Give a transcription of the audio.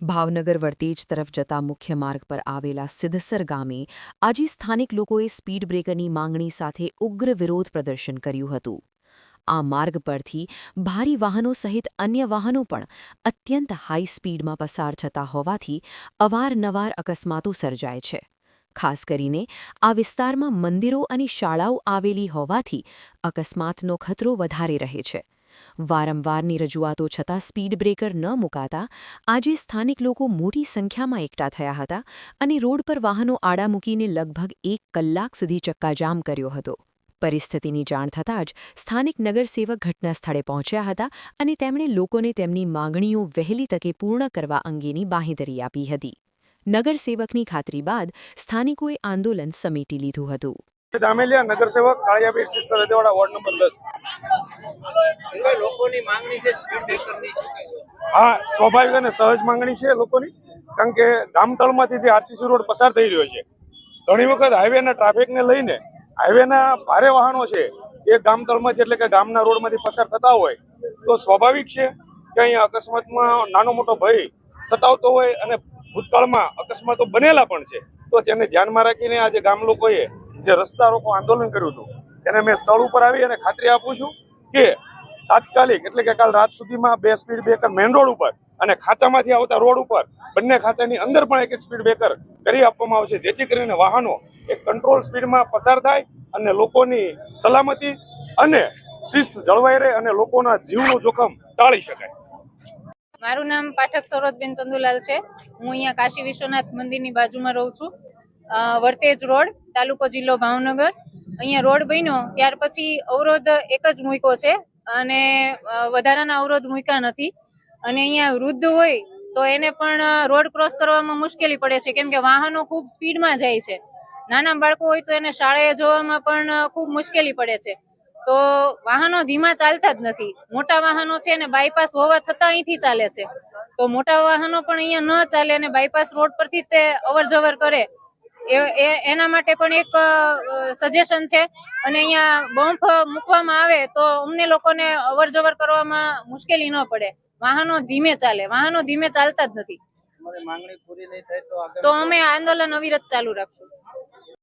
ભાવનગર વર્તેજ તરફ જતા મુખ્ય માર્ગ પર આવેલા સિદ્ધસર ગામે આજે સ્થાનિક લોકોએ સ્પીડ બ્રેકરની માંગણી સાથે ઉગ્ર વિરોધ પ્રદર્શન કર્યું હતું. આ માર્ગ પરથી ભારી વાહનો સહિત અન્ય વાહનો પણ અત્યંત હાઈ સ્પીડમાં પસાર થતા હોવાથી અવારનવાર અકસ્માતો સર્જાય છે. ખાસ કરીને આ વિસ્તારમાં મંદિરો અને શાળાઓ આવેલી હોવાથી અકસ્માતનો ખતરો વધારે રહે છે. વારંવારની રજૂઆતો છતાં સ્પીડ બ્રેકર ન મુકાતા, આજે સ્થાનિક લોકો મોટી સંખ્યામાં એકઠા થયા હતા અને રોડ પર વાહનો આડા મૂકીને લગભગ એક કલાક સુધી ચક્કાજામ કર્યો હતો. પરિસ્થિતિની જાણ થતાં જ સ્થાનિક નગરસેવક ઘટના સ્થળે પહોંચ્યા હતા અને તેમણે લોકોને તેમની માંગણીઓ વહેલી તકે પૂર્ણ કરવા અંગેની બાંહેધરી આપી હતી. નગરસેવકની ખાતરી બાદ સ્થાનિકોએ આંદોલન સમેટી લીધું હતું. દામેલિયા નગરસેવક સિત્સર રદેવાડા વોર્ડ નંબર દસ. આ સ્વાભાવિક અને સહજ માંગણી છે લોકોની, કારણ કે ગામતળમાંથી જે આરસીસી રોડ પસાર થઈ રહ્યો છે, ઘણી વખત હાઈવેના ટ્રાફિકને લઈને હાઈવેના ભારે વાહનો છે, એ ગામતળમાંથી એટલે કે ગામના રોડમાંથી પસાર થતા હોય, તો સ્વાભાવિક છે કે અહીંયા અકસ્માતમાં નાનો મોટો ભય સતાવતો હોય અને ભૂતકાળમાં અકસ્માતો બનેલા પણ છે, તો તેને ધ્યાનમાં રાખીને આજે ગામ લોકોએ જે રસ્તા રોકો આંદોલન કર્યું હતું એને મેં સ્થળ ઉપર આવી અને ખાતરી આપું છું કે તાત્કાલિક, એટલે કે કાલ રાત સુધીમાં બે સ્પીડ બ્રેકર મેઇન રોડ ઉપર અને ખાંચામાંથી આવતા રોડ ઉપર બંને ખાંચાની અંદર પણ એક સ્પીડ બ્રેકર કરી આપવામાં આવશે. જેથી કરીને વાહનો એક કંટ્રોલ સ્પીડમાં પસાર થાય અને લોકોની સલામતી અને શિસ્ત જળવાઈ રહે અને લોકોના જીવનું જોખમ ટાળી શકાય. મારું નામ પાઠક સરોજબેન ચંદુલાલ છે. હું અહીંયા કાશી વિશ્વનાથ મંદિરની બાજુમાં રહું છું. વર્તેજ રોડ, તાલુકો જિલ્લો ભાવનગર. અહીંયા રોડ બન્યો, ત્યાર પછી અવરોધ એક જ મૂક્યો છે અને વધારાના અવરોધ મૂક્યા નથી. અને અહીંયા વૃદ્ધ હોય તો એને પણ રોડ ક્રોસ કરવામાં મુશ્કેલી પડે છે. કેમ કે વાહનો ખૂબ સ્પીડમાં જાય છે. નાના બાળકો હોય તો એને શાળાએ જવામાં પણ ખૂબ મુશ્કેલી પડે છે. તો વાહનો ધીમા ચાલતા જ નથી. મોટા વાહનો છે અને બાયપાસ હોવા છતાં અહીંથી ચાલે છે. તો મોટા વાહનો પણ અહીંયા ન ચાલે અને બાયપાસ રોડ પરથી તે અવર કરે. એ- એના માટે પણ એક સજેશન છે. અને અહીંયા બમ્પ મૂકવામાં આવે તો અમને લોકોને અવર જવર કરવામાં મુશ્કેલી ન પડે. વાહનો ધીમે ચાલે. વાહનો ધીમે ચાલતા જ નથી. તો અમે આંદોલન અવિરત ચાલુ રાખશું.